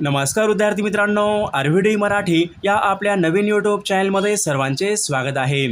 नमस्कार विद्यार्थी मित्रांनो आरव्हीडी मराठी या आपल्या नवीन यूट्यूब चॅनलमध्ये सर्वांचे स्वागत आहे.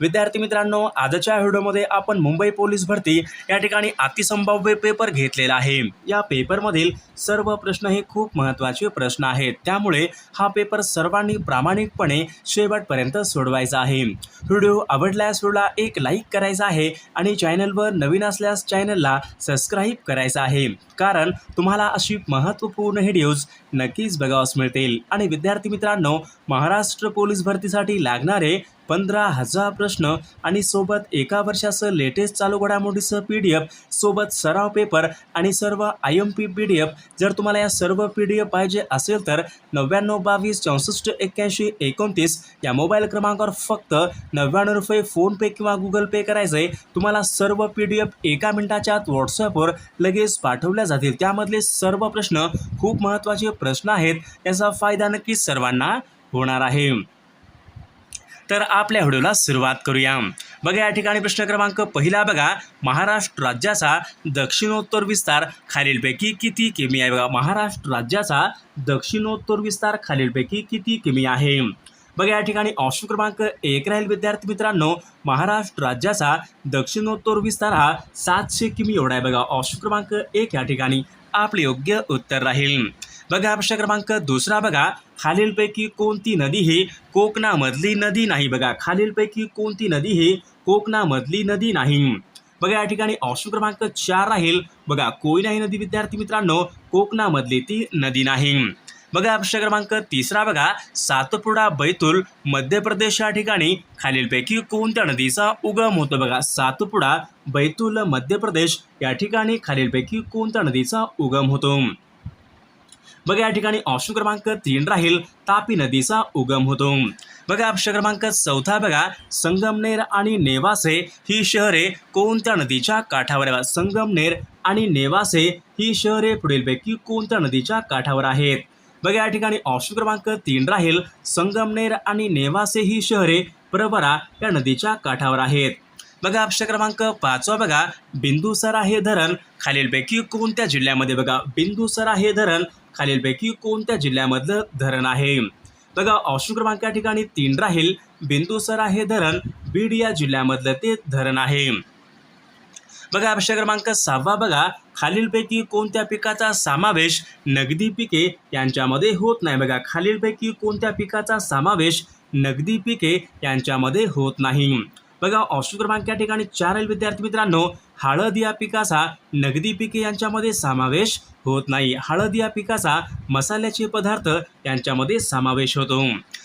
विद्यार्थी मित्रांनो आजच्या व्हिडिओमध्ये आपण मुंबई पोलीस भरती या ठिकाणी अतिसंभाव्य पेपर घेतलेला आहे. या पेपरमधील सर्व प्रश्न हे खूप महत्त्वाचे प्रश्न आहेत. त्यामुळे हा पेपर सर्वांनी प्रामाणिकपणे शेवटपर्यंत सोडवायचा आहे. व्हिडिओ आवडल्यास व्हिडिओला एक लाईक करायचा आहे आणि चॅनलवर नवीन असल्यास चॅनलला सबस्क्राईब करायचा आहे. कारण तुम्हाला अशी महत्त्वपूर्ण व्हिडिओज नक्कीच बघावास मिळतील. आणि विद्यार्थी मित्रांनो महाराष्ट्र पोलीस भरतीसाठी लागणारे पंधरा हजार प्रश्न आणि सोबत एका वर्षाचं लेटेस्ट चालू घडामोडीचं पी डी एफ सोबत सराव पेपर आणि सर्व I M P P D F. जर तुम्हाला या सर्व पी डी एफ पाहिजे असेल तर नव्याण्णव बावीस चौसष्ट एक्क्याऐंशी एकोणतीस या मोबाईल क्रमांकावर फक्त नव्याण्णव रुपये फोनपे किंवा गुगल पे करायचे तुम्हाला सर्व पी डी एफ एका मिनिटाच्या आत व्हॉट्सअपवर लगेच पाठवल्या जातील. त्यामधले सर्व प्रश्न खूप महत्त्वाचे प्रश्न आहेत याचा फायदा नक्कीच सर्वांना होणार आहे. तर आपल्या व्हिडिओला सुरुवात करूया. बघा या ठिकाणी प्रश्न क्रमांक पहिला बघा. महाराष्ट्र राज्याचा दक्षिणोत्तर विस्तार खालीलपैकी किती किमी आहे? बघा महाराष्ट्र राज्याचा दक्षिणोत्तर विस्तार खालीलपैकी किती किमी आहे? बघा या ठिकाणी ऑप्शन क्रमांक एक राहील विद्यार्थी मित्रांनो. महाराष्ट्र राज्याचा दक्षिणोत्तर विस्तार हा सातशे किमी एवढा आहे. बघा ऑप्शन क्रमांक एक या ठिकाणी आपले योग्य उत्तर राहील. बघा प्रश्न क्रमांक दुसरा बघा. खालीलपैकी कोणती नदी ही कोकणामधली नदी नाही बघा. खालीलपैकी कोणती नदी ही कोकणामधली नदी नाही. बघा या ठिकाणी ऑप्शन क्रमांक चार राहील. बघा कोयना ही नदी विद्यार्थी मित्रांनो कोकणामधली ती नदी नाही. बघा प्रश्न क्रमांक तिसरा बघा. सातपुडा बैतूल मध्य प्रदेश या ठिकाणी खालीलपैकी कोणत्या नदीचा उगम होतो बघा? सातपुडा बैतूल मध्य प्रदेश या ठिकाणी खालीलपैकी कोणत्या नदीचा उगम होतो? बघा या ठिकाणी ऑप्शन क्रमांक तीन राहील तापी नदीचा उगम होतो. बघा ऑप्शन क्रमांक चौथा बघा संगमनेर आणि नेवासे ही शहरे कोणत्या नदीच्या काठावर संगमनेर आणि नेवासे ही शहरे पुढीलपैकी कोणत्या नदीच्या काठावर आहेत? बघा या ठिकाणी ऑप्शन क्रमांक तीन राहील संगमनेर आणि नेवासे ही शहरे परवरा या नदीच्या काठावर आहेत. बघा ऑप्शन क्रमांक पाचवा बघा बिंदुसरा हे धरण खालीलपैकी कोणत्या जिल्ह्यामध्ये बघा? बिंदुसरा हे धरण खालीलपैकी कोणत्या जिल्ह्यामधलं धरण आहे? बघा ऑप्शन क्रमांक या ठिकाणी तीन राहील. बिंदुसरा हे धरण. बीड या जिल्ह्यामधलं ते धरण आहे. बघा प्रश्न क्रमांक सहावा बघा. खालीलपैकी कोणत्या पिकाचा समावेश नगदी पिके यांच्यामध्ये होत नाही? बघा खालीलपैकी कोणत्या पिकाचा समावेश नगदी पिके यांच्यामध्ये होत नाही? बघा ऑप्शन क्रमांक या ठिकाणी चार आहे विद्यार्थी मित्रांनो हळद या पिकाचा नगदी पिके यांच्यामध्ये समावेश होत नाही. हळद या पिकाचा मसाल्याचे पदार्थ यांच्यामध्ये समावेश होतो.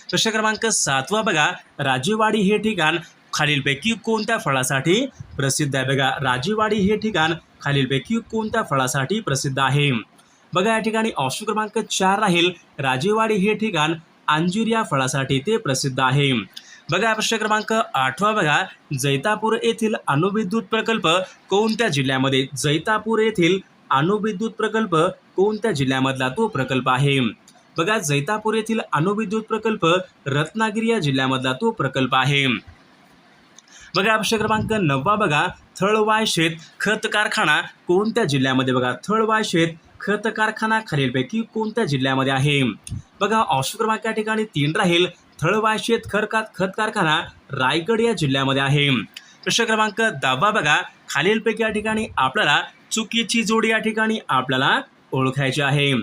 प्रश्न क्रमांक सातवा बघा राजेवाडी हे ठिकाण खालीलपैकी कोणत्या फळासाठी प्रसिद्ध आहे? बघा राजेवाडी हे ठिकाण खालीलपैकी कोणत्या फळासाठी प्रसिद्ध आहे? बघा या ठिकाणी ऑप्शन क्रमांक चार राहील राजेवाडी हे ठिकाण अंजीर या फळासाठी ते प्रसिद्ध आहे. बघा प्रश्न क्रमांक आठवा बघा. जैतापूर येथील अणुविद्युत प्रकल्प कोणत्या जिल्ह्यामध्ये? जैतापूर येथील अणुविद्युत प्रकल्प कोणत्या जिल्ह्यामधला तो प्रकल्प आहे? बघा जैतापूर येथील अणुविद्युत प्रकल्प रत्नागिरी या जिल्ह्यामधला तो प्रकल्प आहे. बघा प्रश्न क्रमांक नववा बघा. थळवाय शेत खत कारखाना कोणत्या जिल्ह्यामध्ये बघा? थळवाय शेत खत कारखाना खालीलपैकी कोणत्या जिल्ह्यामध्ये आहे? बघा ऑप्शन क्रमांक या ठिकाणी तीन राहील. थळवाय शेत खरका खत कारखाना रायगड या जिल्ह्यामध्ये आहे. प्रश्न क्रमांक दहावा बघा. खालीलपैकी या ठिकाणी आपल्याला चुकीची जोडी या ठिकाणी आपल्याला ओळखायची आहे.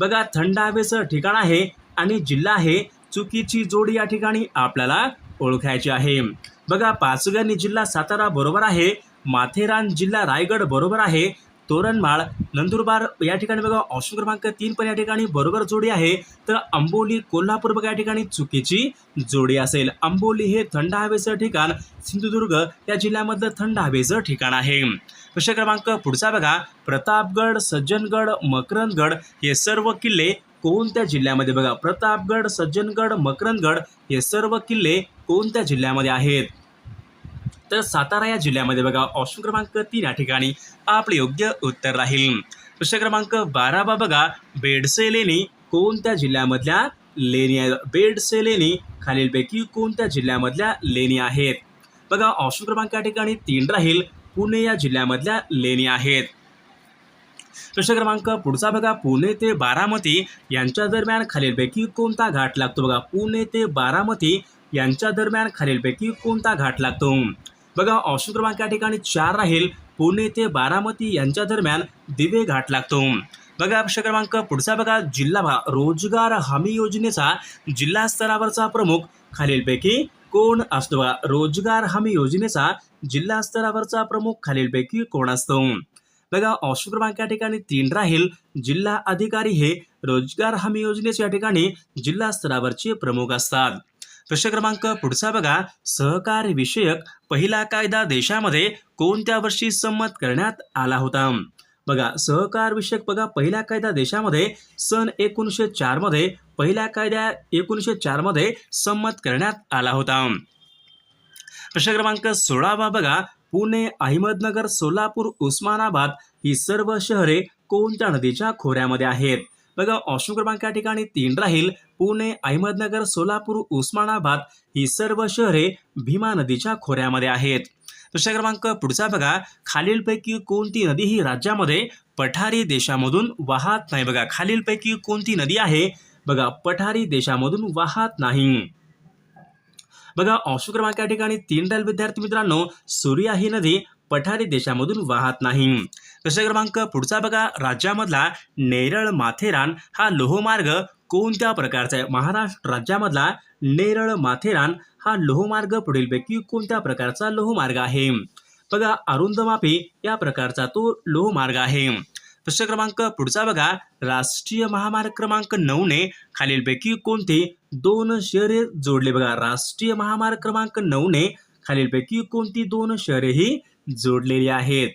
बघा थंड हवेचं ठिकाण आहे आणि जिल्हा आहे. चुकीची जोडी या ठिकाणी आपल्याला ओळखायची आहे. बघा पाचगणी जिल्हा सातारा बरोबर आहे. माथेरान जिल्हा रायगड बरोबर आहे. तोरणमाळ नंदुरबार या ठिकाणी बघा ऑप्शन क्रमांक तीन पण या ठिकाणी बरोबर जोडी आहे. तर अंबोली कोल्हापूर बघा या ठिकाणी चुकीची जोडी असेल. अंबोली हे थंड हवेचं ठिकाण सिंधुदुर्ग या जिल्ह्यामधलं थंड हवेचं ठिकाण आहे. प्रश्न क्रमांक पुढचा बघा प्रतापगड सज्जनगड मकरंदगड हे सर्व किल्ले कोणत्या जिल्ह्यामध्ये? बघा प्रतापगड सज्जनगड मकरंदगड हे सर्व किल्ले कोणत्या जिल्ह्यामध्ये आहेत? तर सातारा या जिल्ह्यामध्ये बघा ऑप्शन क्रमांक तीन या ठिकाणी आपले योग्य उत्तर राहील. प्रश्न क्रमांक बारा बा बघा बेडसे लेणी कोणत्या जिल्ह्यामधल्या लेणी आहेत? बेडसे लेणी खालीलपैकी कोणत्या जिल्ह्यामधल्या लेणी आहेत? बघा ऑप्शन क्रमांक या ठिकाणी तीन राहील. पुणे या जिल्ह्यामधल्या लेणी आहेत. प्रश्न क्रमांक पुढचा बघा पुणे ते बारामती यांच्या दरम्यान खालीलपैकी कोणता घाट लागतो? बघा पुणे ते बारामती यांच्या दरम्यान खालीलपैकी कोणता घाट लागतो? बघा ऑप्शन क्रमांक या ठिकाणी चार राहील. पुणे ते बारामती यांच्या दरम्यान दिवे घाट लागतो. बघा प्रश्न क्रमांक पुढचा बघा. जिल्हा भा रोजगार हमी योजनेचा जिल्हा स्तरावरचा प्रमुख खालीलपैकी कोण असतो? बघा रोजगार हमी योजनेचा जिल्हा स्तरावरचा प्रमुख खालीलपैकी कोण असतो? बघा ऑप्शन क्रमांक या ठिकाणी तीन राहील. जिल्हा अधिकारी हे रोजगार हमी योजनेच्या ठिकाणी जिल्हा स्तरावरचे प्रमुख असतात. प्रश्न क्रमांक पुढचा बघा. सहकार विषयक पहिला कायदा देशामध्ये कोणत्या वर्षी संमत करण्यात आला होता? बघा सहकार विषयक बघा. पहिला कायदा देशामध्ये सन एकोणीसशे चारमध्ये पहिल्या कायद्या एकोणीसशे चारमध्ये संमत करण्यात आला होता. प्रश्न क्रमांक सोळावा बघा. पुणे अहमदनगर सोलापूर उस्मानाबाद ही सर्व शहरे कोणत्या नदीच्या खोऱ्यामध्ये आहेत? बघा ऑप्शन क्रमांक या ठिकाणी तीन राहील. पुणे अहमदनगर सोलापूर उस्मानाबाद ही सर्व शहरे भीमा नदीच्या खोऱ्यामध्ये आहेत. प्रश्न क्रमांक पुढचा बघा. खालीलपैकी कोणती नदी ही राज्यामध्ये पठारी देशामधून वाहत नाही? बघा खालीलपैकी कोणती नदी आहे? बघा पठारी देशामधून वाहत नाही. बघा ऑप्शन क्रमांक या ठिकाणी तीन राहील विद्यार्थी मित्रांनो. सूर्या ही नदी पठारी देशामधून वाहत नाही. प्रश्न क्रमांक पुढचा बघा. राज्यामधला नेरळ माथेरान हा लोहमार्ग कोणत्या प्रकारचा आहे? महाराष्ट्र राज्यामधला नेरळ माथेरान हा लोहमार्ग पुढीलपैकी कोणत्या प्रकारचा लोहमार्ग आहे? बघा अरुंद मापी या प्रकारचा तो लोहमार्ग आहे. प्रश्न क्रमांक पुढचा बघा. राष्ट्रीय महामार्ग क्रमांक नऊने खालीलपैकी कोणते दोन शहरे जोडले? बघा राष्ट्रीय महामार्ग क्रमांक नऊने खालीलपैकी कोणती दोन शहरे ही जोडलेली आहेत.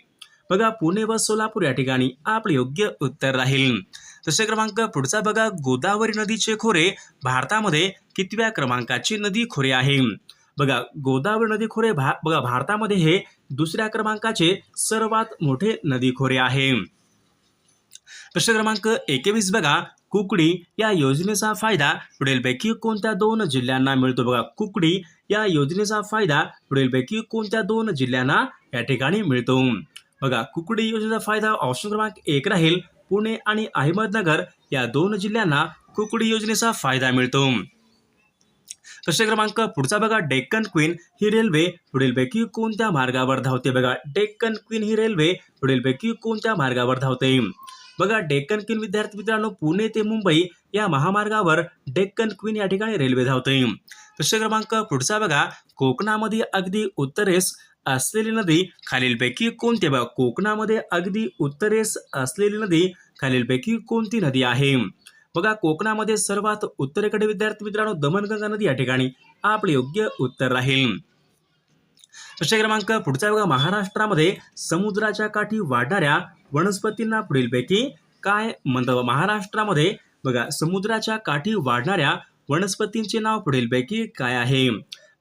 बघा पुणे व सोलापूर या ठिकाणी आपले योग्य उत्तर राहील. तसे क्रमांक पुढचा बघा गोदावरी नदीचे खोरे. भारतामध्ये कितव्या क्रमांकाची नदी खोरे आहे? बघा गोदावरी नदी खोरे भा बघा भारतामध्ये हे दुसऱ्या क्रमांकाचे सर्वात मोठे नदी खोरे आहे. प्रश्न क्रमांक एकवीस बघा कुकडी. या योजनेचा फायदा पुढीलपैकी कोणत्या दोन जिल्ह्यांना मिळतो? बघा कुकडी. या योजनेचा फायदा पुढीलपैकी कोणत्या दोन जिल्ह्यांना या ठिकाणी मिळतो. बघा कुकडी योजनेचा फायदा ऑप्शन क्रमांक एक राहील. पुणे आणि अहमदनगर या दोन जिल्ह्यांना कुकडी योजनेचा फायदा मिळतो. प्रश्न क्रमांक पुढचा बघा डेक्कन क्वीन ही रेल्वे पुढीलपैकी कोणत्या मार्गावर धावते? बघा डेक्कन क्वीन ही रेल्वे पुढीलपैकी कोणत्या मार्गावर धावते? बघा डेक्कन क्वीन विद्यार्थी मित्रांनो पुणे ते मुंबई या महामार्गावर डेक्कन क्वीन या ठिकाणी रेल्वे धावते. प्रश्न क्रमांक पुढचा बघा कोकणामध्ये अगदी उत्तरेस असलेली नदी खालीलपैकी कोणती? बघा कोकणामध्ये अगदी उत्तरेस असलेली नदी खालीलपैकी कोणती नदी आहे? बघा कोकणामध्ये सर्वात उत्तरेकडे विद्यार्थी मित्रांनो दमणगंगा नदी या ठिकाणी आपले योग्य उत्तर राहील. प्रश्न क्रमांक पुढचा बघा महाराष्ट्रामध्ये समुद्राच्या काठी वाढणाऱ्या वनस्पतींना पुढीलपैकी काय म्हणतात? महाराष्ट्रामध्ये बघा समुद्राच्या काठी वाढणाऱ्या वनस्पतींचे नाव पुढीलपैकी काय आहे?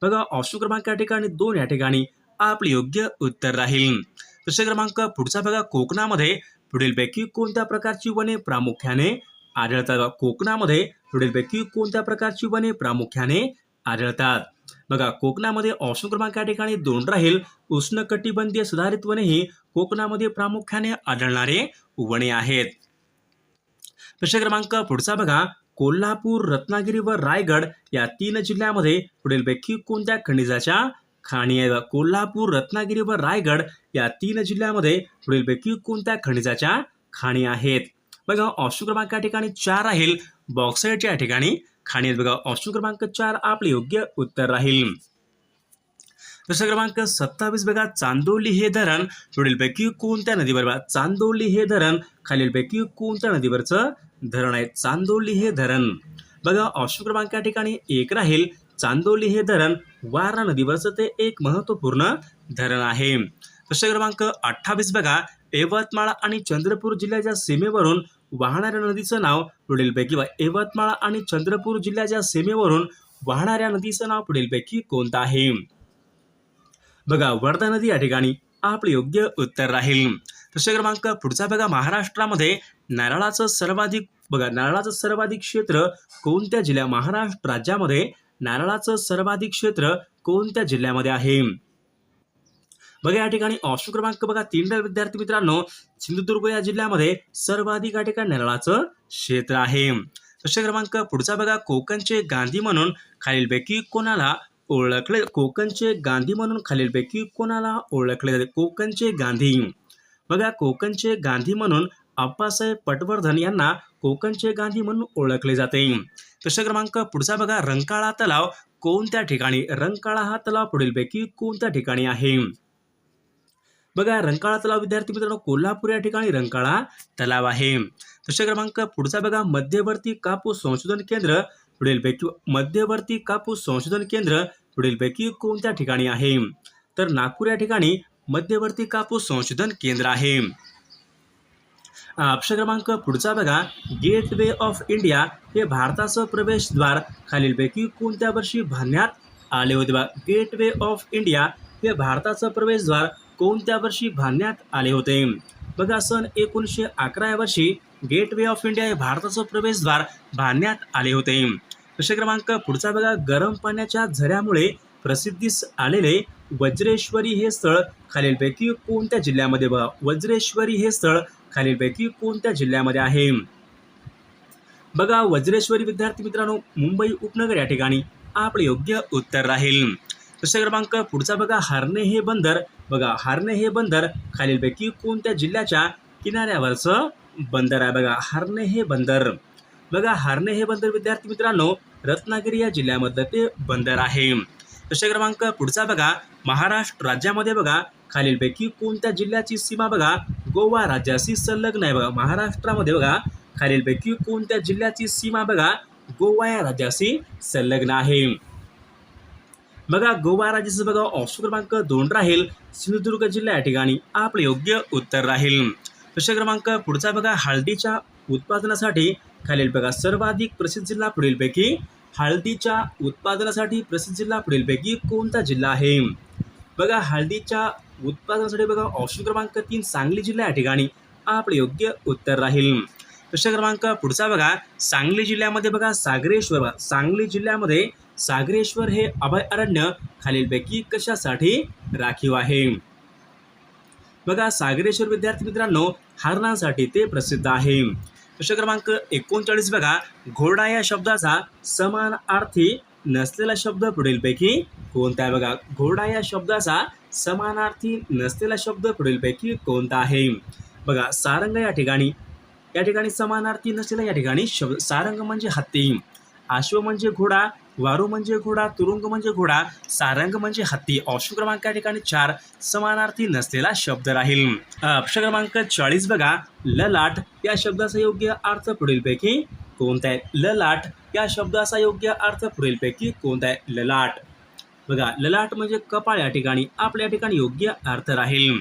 बघा ऑप्शन क्रमांक या ठिकाणी दोन या ठिकाणी आपले योग्य उत्तर राहील. प्रश्न क्रमांक पुढचा बघा. कोकणामध्ये पुढीलपैकी कोणत्या प्रकारची वने प्रामुख्याने आढळतात? कोकणामध्ये पुढीलपैकी कोणत्या प्रकारची वने प्रामुख्याने आढळतात? बघा कोकणामध्ये ऑप्शन क्रमांक या ठिकाणी दोन राहील. उष्णकटिबंधीय सुधारित वने ही कोकणामध्ये प्रामुख्याने आढळणारे वने आहेत. प्रश्न क्रमांक पुढचा बघा. कोल्हापूर रत्नागिरी व रायगड या तीन जिल्ह्यामध्ये पुढीलपैकी कोणत्या खनिजाच्या खाणी आहे. कोल्हापूर रत्नागिरी व रायगड या तीन जिल्ह्यामध्ये पुढीलपैकी कोणत्या खनिजाच्या खाणी आहेत? बघा ऑप्शन क्रमांक या ठिकाणी चार राहील. बॉक्साईडच्या या ठिकाणी खाणी आहेत. बघा ऑप्शन क्रमांक चार आपले योग्य उत्तर राहील. प्रश्न क्रमांक सत्तावीस. बघा चांदोली हे धरण पुढीलपैकी कोणत्या नदीवर बघा चांदोली हे धरण खालीलपैकी कोणत्या नदीवरचं धरण आहे? चांदोली हे धरण. बघा ऑप्शन क्रमांक या ठिकाणी एक राहील. चांदोली हे धरण वारणा नदीवरचं ते एक महत्त्वपूर्ण धरण आहे. प्रश्न क्रमांक अठ्ठावीस बघा. यवतमाळ आणि चंद्रपूर जिल्ह्याच्या सीमेवरून वाहणाऱ्या नदीचं नाव पुढीलपैकी यवतमाळ आणि चंद्रपूर जिल्ह्याच्या सीमेवरून वाहणाऱ्या नदीचं नाव पुढीलपैकी कोणतं आहे? बघा वर्धा नदी या ठिकाणी आपले योग्य उत्तर राहील. प्रश्न क्रमांक पुढचा बघा. महाराष्ट्रामध्ये नारळाचं सर्वाधिक बघा नारळाचं सर्वाधिक क्षेत्र कोणत्या जिल्ह्या महाराष्ट्र राज्यामध्ये नारळाचं सर्वाधिक क्षेत्र कोणत्या जिल्ह्यामध्ये आहे? बघा या ठिकाणी ऑप्शन क्रमांक बघा तीन विद्यार्थी मित्रांनो सिंधुदुर्ग या जिल्ह्यामध्ये सर्वाधिक या ठिकाणी नारळाचं क्षेत्र आहे. प्रश्न क्रमांक पुढचा बघा कोकणचे गांधी म्हणून खालीलपैकी कोणाला ओळखले कोकणचे गांधी म्हणून खालीलपैकी कोणाला ओळखले जाते? कोकणचे गांधी. बघा कोकणचे गांधी म्हणून अप्पासाहेब पटवर्धन यांना कोकणचे गांधी म्हणून ओळखले जाते. प्रश्न क्रमांक पुढचा बघा. रंकाळा तलाव कोणत्या ठिकाणी? रंकाळा हा तलाव पुढीलपैकी कोणत्या ठिकाणी आहे? बघा रंकाळा तलाव विद्यार्थी मित्रांनो कोल्हापूर या ठिकाणी रंकाळा तलाव आहे. प्रश्न क्रमांक पुढचा बघा. मध्यवर्ती कापूस संशोधन केंद्र पुढीलपैकी मध्यवर्ती कापूस संशोधन केंद्र पुढीलपैकी कोणत्या ठिकाणी आहे? तर नागपूर या ठिकाणी मध्यवर्ती कापूस संशोधन केंद्र आहे. ऑप्शन क्रमांक पुढचा बघा. गेटवे ऑफ इंडिया हे भारताचं प्रवेशद्वार. खालीलपैकी कोणत्या वर्षी बांधण्यात आले होते बघा? गेटवे ऑफ इंडिया हे भारताचं प्रवेशद्वार. कोणत्या वर्षी बांधण्यात आले होते? बघा सन एकोणीसशे अकरा या वर्षी गेटवे ऑफ इंडिया हे भारताचं प्रवेशद्वार बांधण्यात आले होते. प्रश्न क्रमांक पुढचा बघा. गरम पाण्याच्या झऱ्यामुळे प्रसिद्धीस आलेले वज्रेश्वरी हे स्थळ. खालीलपैकी कोणत्या जिल्ह्यामध्ये बघा? वज्रेश्वरी हे स्थळ खालीलपैकी कोणत्या जिल्ह्यामध्ये आहे? बघा वज्रेश्वरी विद्यार्थी मित्रांनो मुंबई उपनगर या ठिकाणी आपले योग्य उत्तर राहील. दुसरा क्रमांक पुढचा बघा हार्ने हे बंदर. बघा हार्ने हे बंदर खालीलपैकी कोणत्या जिल्ह्याच्या किनाऱ्यावरचं बंदर आहे? बघा हार्ने हे बंदर. बघा हार्ने हे बंदर विद्यार्थी मित्रांनो रत्नागिरी या जिल्ह्यामधलं ते बंदर आहे. दुसरा क्रमांक पुढचा बघा महाराष्ट्र राज्यामध्ये बघा खालीलपैकी कोणत्या जिल्ह्याची सीमा बघा? गोवा राज्याशी संलग्न आहे बघा. महाराष्ट्रामध्ये बघा. खालीलपैकी कोणत्या जिल्ह्याची सीमा बघा? गोवा या राज्याशी संलग्न आहे. बघा गोवा राज्याचं बघा. ऑप्शन क्रमांक दोन राहील. सिंधुदुर्ग जिल्हा या ठिकाणी आपलं योग्य उत्तर राहील. प्रश्न क्रमांक पुढचा बघा. हळदीच्या उत्पादनासाठी खालील बघा. सर्वाधिक प्रसिद्ध जिल्हा पुढीलपैकी हळदीच्या उत्पादनासाठी प्रसिद्ध जिल्हा पुढीलपैकी कोणता जिल्हा आहे? बघा हळदीच्या उत्पादनासाठी बघा ऑप्शन क्रमांक तीन सांगली जिल्हा या ठिकाणी आपलं योग्य उत्तर राहील. प्रश्न क्रमांक पुढचा बघा सांगली जिल्ह्यामध्ये बघा सागरेश्वर सांगली जिल्ह्यामध्ये सागरेश्वर हे अभयारण्य खालीलपैकी कशासाठी राखीव आहे? बघा सागरेश्वर विद्यार्थी मित्रांनो हरणांसाठी ते प्रसिद्ध आहे. प्रश्न क्रमांक एकोणचाळीस बघा घोडा या शब्दाचा समान अर्थी नसलेला शब्द पुढीलपैकी कोणता आहे? बघा घोडा या शब्दाचा समानार्थी नसलेला शब्द पुढीलपैकी कोणता आहे? बघा सारंग या ठिकाणी या ठिकाणी समानार्थी नसलेला या ठिकाणी शब्द सारंग म्हणजे हत्ती आश्व म्हणजे घोडा वारू म्हणजे घोडा तुरुंग म्हणजे घोडा सारंग म्हणजे हत्ती. ऑप्शन क्रमांक या ठिकाणी चार समानार्थी नसलेला शब्द राहील. ऑप्शन क्रमांक चाळीस बघा ललाट या शब्दाचा योग्य अर्थ पुढीलपैकी कोणता आहे? ललाट या शब्दाचा योग्य अर्थ पुढीलपैकी कोणता आहे? ललाट. बघा ललाट म्हणजे कपाळ या ठिकाणी आपल्या ठिकाणी योग्य अर्थ राहील.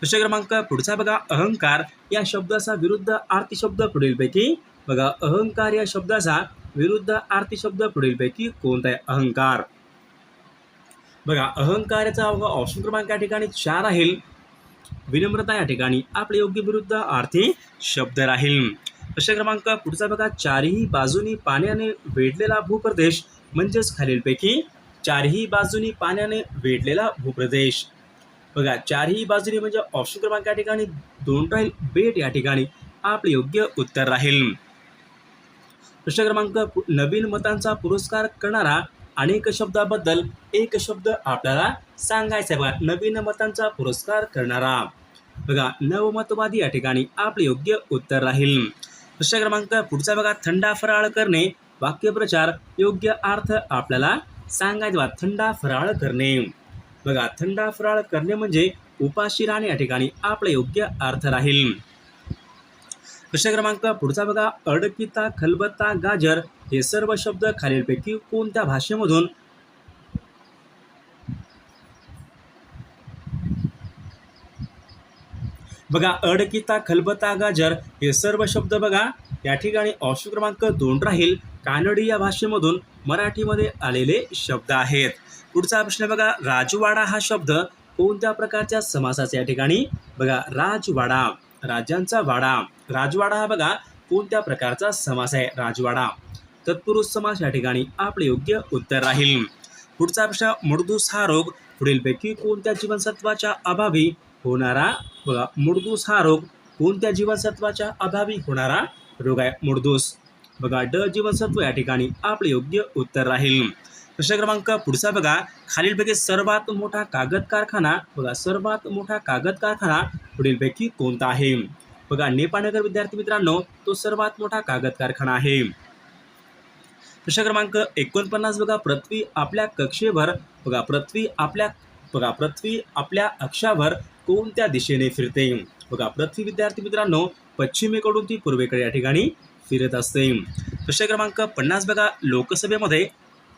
प्रश्न क्रमांक पुढचा बघा अहंकार या शब्दाचा विरुद्ध आरती शब्द पुढीलपैकी बघा अहंकार या शब्दाचा विरुद्ध आरती शब्द पुढीलपैकी कोणता आहे? अहंकार. बघा अहंकाराचा बघा ऑप्शन क्रमांक या ठिकाणी चार राहील. विनम्रता या ठिकाणी आपले योग्य विरुद्ध आर्थिक शब्द राहील. प्रश्न क्रमांक पुढचा बघा. चारही बाजूनी पाण्याने वेढलेला भूप्रदेश म्हणजेच खालीलपैकी चारही बाजूनी पाण्याने वेढलेला भूप्रदेश. बघा चारही बाजूनी म्हणजे ऑप्शन क्रमांक या ठिकाणी दोन राहील बेट या ठिकाणी. आपले योग्य उत्तर राहील. प्रश्न क्रमांक पु- नवीन मतांचा पुरस्कार करणारा अनेक शब्दाबद्दल एक शब्द आपल्याला सांगायचा आहे बघा. नवीन मतांचा पुरस्कार करणारा. बघा नवमतवादी या ठिकाणी आपले योग्य उत्तर राहील. प्रश्न क्रमांक पुढचा बघा. थंडा फराळ करणे. वाक्यप्रचार योग्य अर्थ आपल्याला सांगायचा बघा. थंडा फराळ करणे. बघा थंडा फराळ करणे म्हणजे उपाशी राहणे या ठिकाणी. आपला योग्य अर्थ राहील. प्रश्न क्रमांक पुढचा बघा. अडकिता खलबत्ता गाजर. हे सर्व शब्द खालीलपैकी कोणत्या भाषेमधून बघा अडकिता खलबता गाजर हे सर्व शब्द बघा या ठिकाणी ऑप्शन क्रमांक दोन राहील. कानडी या भाषेमधून मराठीमध्ये आलेले शब्द आहेत. पुढचा प्रश्न बघा राजवाडा हा शब्द कोणत्या प्रकारच्या समासाचा या ठिकाणी? बघा राजवाडा राज्यांचा वाडा. राजवाडा हा बघा कोणत्या प्रकारचा समास आहे? राजवाडा. तत्पुरुष समास या ठिकाणी आपले योग्य उत्तर राहील. पुढचा प्रश्न मृदूस हा रोग पुढीलपैकी कोणत्या जीवनसत्वाच्या अभावी होणारा बघा मुडदूस हा रोग कोणत्या जीवनसत्वाच्या अभावी होणारा रोग आहे? मुडदूस. बघा ड जीवनसत्व या ठिकाणी आपले योग्य उत्तर राहील. प्रश्न क्रमांक पुढचा बघा. खालीलपैकी सर्वात मोठा कागद कारखाना बघा सर्वात मोठा कागद कारखाना पुढीलपैकी कोणता आहे? बघा नेपाळनगर विद्यार्थी मित्रांनो तो सर्वात मोठा कागद कारखाना आहे. प्रश्न क्रमांक एकोणपन्नास बघा. पृथ्वी आपल्या कक्षेवर बघा पृथ्वी आपल्या बघा पृथ्वी आपल्या अक्षावर कोणत्या दिशेने फिरते? बघा पृथ्वी विद्यार्थी मित्रांनो पश्चिमेकडून ती पूर्वेकडे या ठिकाणी फिरत असते. प्रश्न क्रमांक पन्नास बघा लोकसभेमध्ये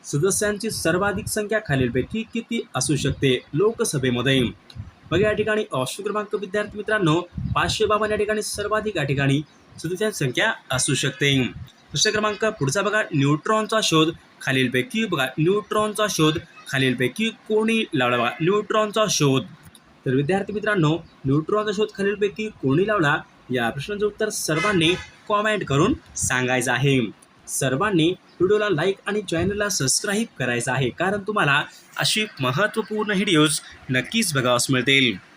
सदस्यांची सर्वाधिक संख्या खालीलपैकी किती असू शकते? लोकसभेमध्ये. बघा या ठिकाणी ऑप्शन क्रमांक विद्यार्थी मित्रांनो पाचशे बावन्न या ठिकाणी सर्वाधिक या ठिकाणी सदस्यांची संख्या असू शकते. प्रश्न क्रमांक पुढचा बघा न्यूट्रॉनचा शोध खालीलपैकी बघा न्यूट्रॉनचा शोध खालीलपैकी कोणी लावला? बघा न्यूट्रॉनचा शोध. तर विद्यार्थी मित्रांनो न्यूट्रॉनचा शोध खालीलपैकी कोणी लावला? या प्रश्नाचं उत्तर सर्वांनी कॉमेंट करून सांगायचं आहे. सर्वांनी व्हिडिओला लाईक आणि चॅनलला सबस्क्राईब करायचं आहे. कारण तुम्हाला अशी महत्त्वपूर्ण व्हिडिओज नक्कीच बघावास मिळतील.